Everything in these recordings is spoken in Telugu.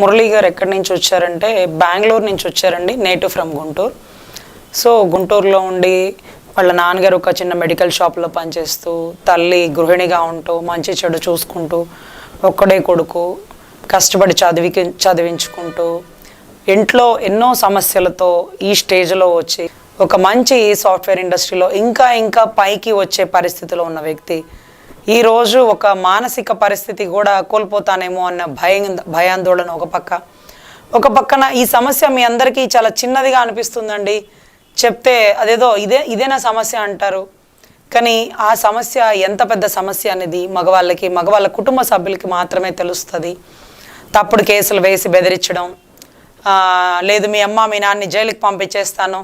మురళీ గారు ఎక్కడి నుంచి వచ్చారంటే బెంగళూరు నుంచి వచ్చారండి నేటివ్ ఫ్రమ్ గుంటూరు. సో గుంటూరులో ఉండి వాళ్ళ నాన్నగారు ఒక చిన్న మెడికల్ షాప్లో పనిచేస్తూ తల్లి గృహిణిగా ఉంటూ మంచి చెడు చూసుకుంటూ ఒక్కడే కొడుకు కష్టపడి చదివి చదివించుకుంటూ ఇంట్లో ఎన్నో సమస్యలతో ఈ స్టేజ్లో వచ్చి ఒక మంచి సాఫ్ట్వేర్ ఇండస్ట్రీలో ఇంకా ఇంకా పైకి వచ్చే పరిస్థితిలో ఉన్న వ్యక్తి. ఈరోజు ఒక మానసిక పరిస్థితి కూడా కోల్పోతానేమో అన్న భయం భయాందోళన ఒక పక్క. ఒక పక్కన ఈ సమస్య మీ అందరికీ చాలా చిన్నదిగా అనిపిస్తుందండి. చెప్తే అదేదో ఇదే ఇదేనా సమస్య అంటారు. కానీ ఆ సమస్య ఎంత పెద్ద సమస్య అనేది మగవాళ్ళకి మగవాళ్ళ కుటుంబ సభ్యులకి మాత్రమే తెలుస్తుంది. తప్పుడు కేసులు వేసి బెదిరించడం. లేదు మీ అమ్మ మీ నాన్ని జైలుకి పంపించేస్తాను.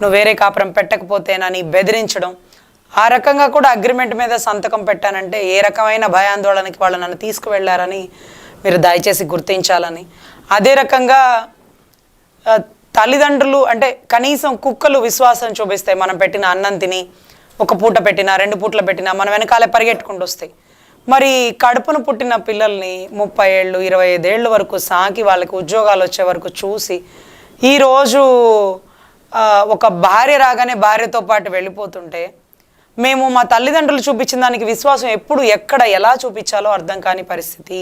నువ్వు వేరే కాపురం పెట్టకపోతేనని బెదిరించడం. ఆ రకంగా కూడా అగ్రిమెంట్ మీద సంతకం పెట్టానంటే ఏ రకమైన భయాందోళనకి వాళ్ళు నన్ను తీసుకువెళ్ళారని మీరు దయచేసి గుర్తించాలని. అదే రకంగా తల్లిదండ్రులు అంటే కనీసం కుక్కలు విశ్వాసం చూపిస్తాయి మనం పెట్టిన అన్నం తిని ఒక పూట పెట్టినా రెండు పూటలు పెట్టినా మనం వెనకాలే పరిగెట్టుకుంటూ వస్తాయి. మరి కడుపును పుట్టిన పిల్లల్ని ముప్పై ఏళ్ళు ఇరవై ఐదేళ్ళు వరకు సాకి వాళ్ళకి ఉద్యోగాలు వచ్చే వరకు చూసి ఈరోజు ఒక భార్య రాగానే భార్యతో పాటు వెళ్ళిపోతుంటే మేము మా తల్లిదండ్రులు చూపించిన దానికి విశ్వాసం ఎప్పుడు ఎక్కడ ఎలా చూపించాలో అర్థం కాని పరిస్థితి.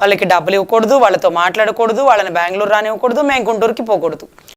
వాళ్ళకి డబ్బులు ఇవ్వకూడదు వాళ్ళతో మాట్లాడకూడదు వాళ్ళని బెంగళూరు రానివ్వకూడదు మేము గుంటూరుకి పోకూడదు.